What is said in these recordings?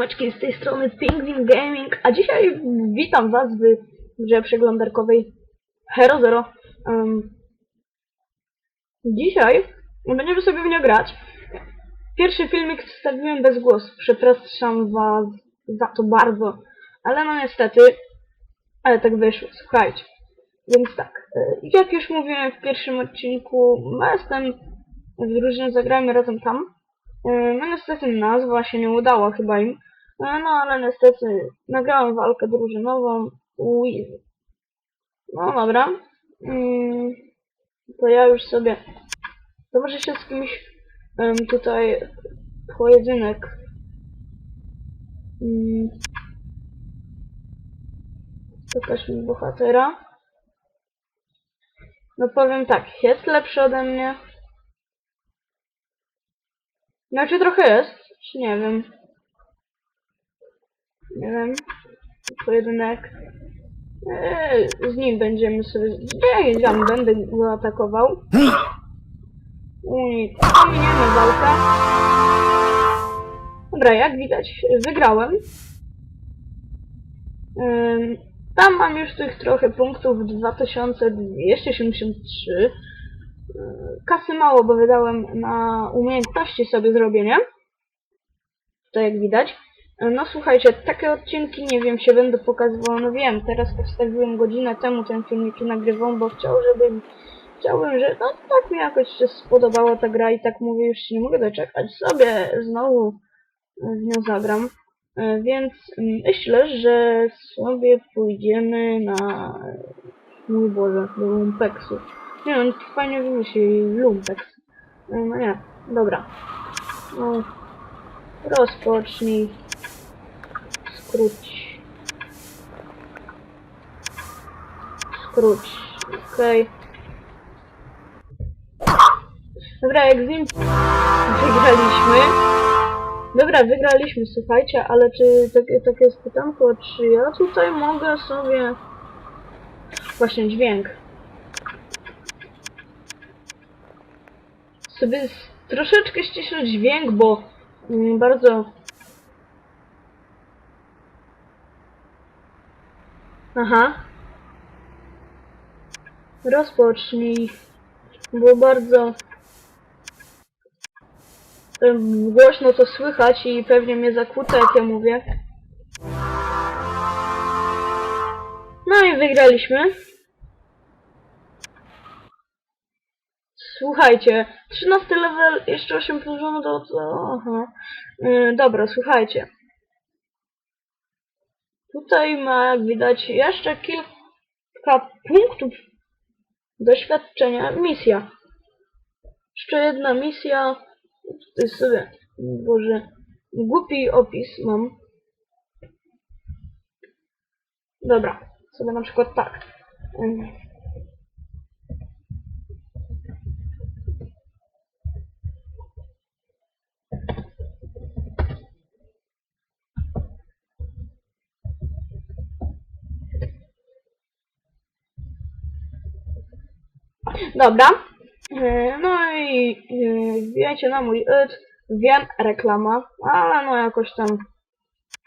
Siemaczki, z tej strony Pingwin Gaming, a dzisiaj witam was w grze przeglądarkowej Hero Zero. Um, dzisiaj będziemy sobie w nią grać. Pierwszy filmik wstawiłem bez głosu, przepraszam was za to bardzo, ale no niestety, ale tak wyszło, słuchajcie. Więc tak, e, jak już mówiłem w pierwszym odcinku, no jestem w drużynie Zagrajmy Razem Tam. E, No niestety nazwa się nie udała chyba im. E, No ale niestety nagrałem walkę drużynową. Uj. No dobra. Mm, To ja już sobie... Może się z kimś em, tutaj pojedynek. Mm. Pokaż mi bohatera. No powiem tak, jest lepszy ode mnie. Znaczy trochę jest, nie wiem. Nie wiem. Pojedynek. Eee, z nim będziemy sobie... Ja nie będę go atakował. I pominiemy walkę. Dobra, jak widać, wygrałem. Ym, Tam mam już tych trochę punktów 2273. Yy, Kasy mało, bo wydałem na umiejętności sobie zrobienia. To jak widać. No słuchajcie, takie odcinki, nie wiem, się będę pokazywał, no wiem, teraz postawiłem godzinę temu ten filmik i nagrywam, bo chciał, żebym, chciałbym, że no tak mi jakoś się spodobała ta gra i tak mówię, już się nie mogę doczekać, sobie znowu w nią zagram. Yy, Więc myślę, że sobie pójdziemy na... Mój Boże, do Lumpeksu. Nie no, fajnie wymyślił Lumpex. Yy, No nie, dobra. No, rozpocznij. Skróć. Skróć. Okej. Dobra, jak z nim wygraliśmy. Dobra, wygraliśmy, słuchajcie, ale czy takie, takie jest pytanko, czy ja tutaj mogę sobie... Właśnie dźwięk. Sobie troszeczkę ściszę dźwięk, bo mm, bardzo... Aha. Rozpocznij. Było bardzo głośno to słychać i pewnie mnie zakłóca jak ja mówię. No i wygraliśmy. Słuchajcie, 13 level, jeszcze 8 poziomów do- Aha. Yy, dobra, słuchajcie. Tutaj ma, jak widać, jeszcze kilka punktów doświadczenia. Misja. Jeszcze jedna misja. Tutaj sobie, Boże, głupi opis mam. Dobra, sobie na przykład tak. Dobra. Yy, No i yy, wbijajcie na mój yd. Wiem, reklama, ale no jakoś tam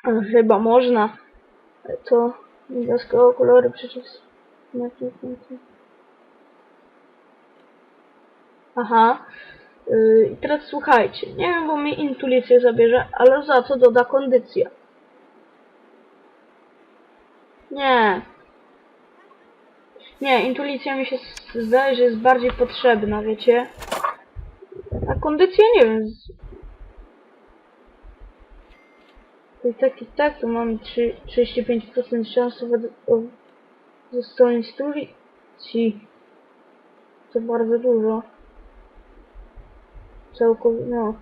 yy, chyba można. To niebieskiego kolory przecież. Aha. Yy, I teraz słuchajcie, nie wiem, bo mi intuicję zabierze, ale za co doda kondycja? Nie. Nie, intuicja mi się zdaje, że jest bardziej potrzebna, wiecie? A kondycja nie wiem. z- I tak i tak, to mam trzy- 35% szansy o zostanie intuicji. To bardzo dużo. Całkowicie, no.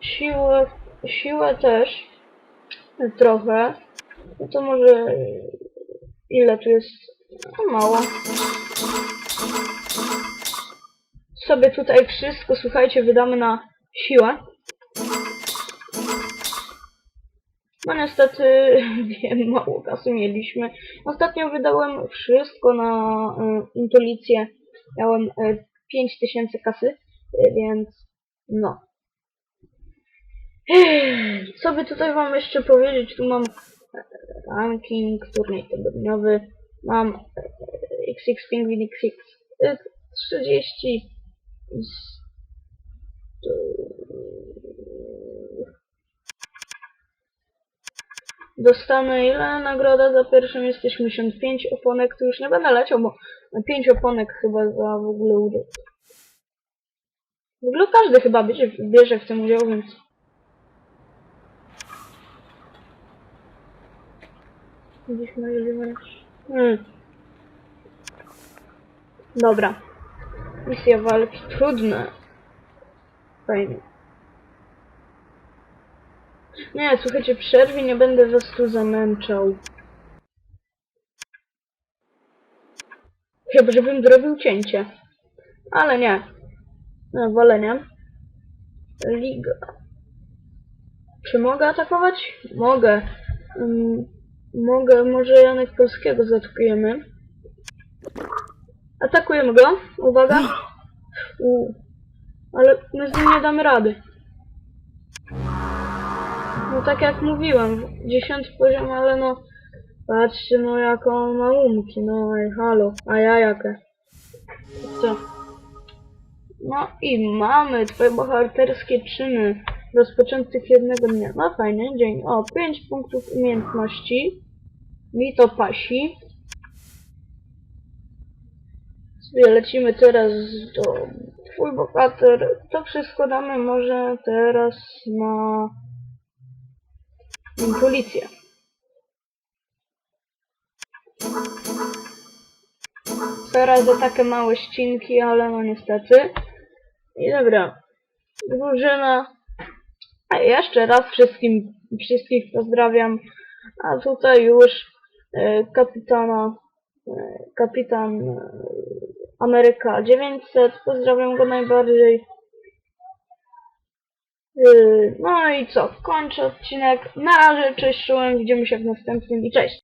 Siłę, siłę też. Trochę. No to może... Ile tu jest? No mało. Sobie tutaj wszystko, słuchajcie, wydamy na siłę. No niestety, wiem, mało kasy mieliśmy. Ostatnio wydałem wszystko na y, intuicję. Miałem y, 5000 kasy, y, więc no. Co by tutaj wam jeszcze powiedzieć? Tu mam ranking, turniej tygodniowy. Mam e, XX Penguin XX e, 30. z- Dostanę ile nagroda za pierwsze miejsce? 85 oponek, tu już nie będę leciał, bo 5 oponek chyba za w ogóle udział. W ogóle każdy chyba bierze, bierze w tym udział, więc... Gdzieś możliwe... Hmm. Dobra. Misja walki trudne. Fajnie. Nie, słuchajcie, przerwie nie będę was tu zamęczał. Chyba, żebym zrobił cięcie. Ale nie. No, wolę nie. Liga. Czy mogę atakować? Mogę. Ym, mogę, może Janek Polskiego zaatakujemy. Atakujemy go. Uwaga. U. Ale my z nim nie damy rady. No tak jak mówiłem, dziesiąty poziom, ale no patrzcie no jaką on ma umki, no ej halo, a ja jakie. Co? No i mamy twoje bohaterskie czyny rozpoczętych jednego dnia. No fajny dzień. O, 5 punktów umiejętności. Mi to pasi. Sobie lecimy teraz do... Twój bohater. To wszystko damy może teraz na... Policję. Teraz za takie małe ścinki, ale no niestety. I dobra. Drużyna. Jeszcze raz wszystkim, wszystkich pozdrawiam. A tutaj już e, kapitana, e, kapitan e, Ameryka 900. Pozdrawiam go najbardziej. Yy, No i co? Kończę odcinek. Na razie, cześć, czułem. Widzimy się w następnym i cześć.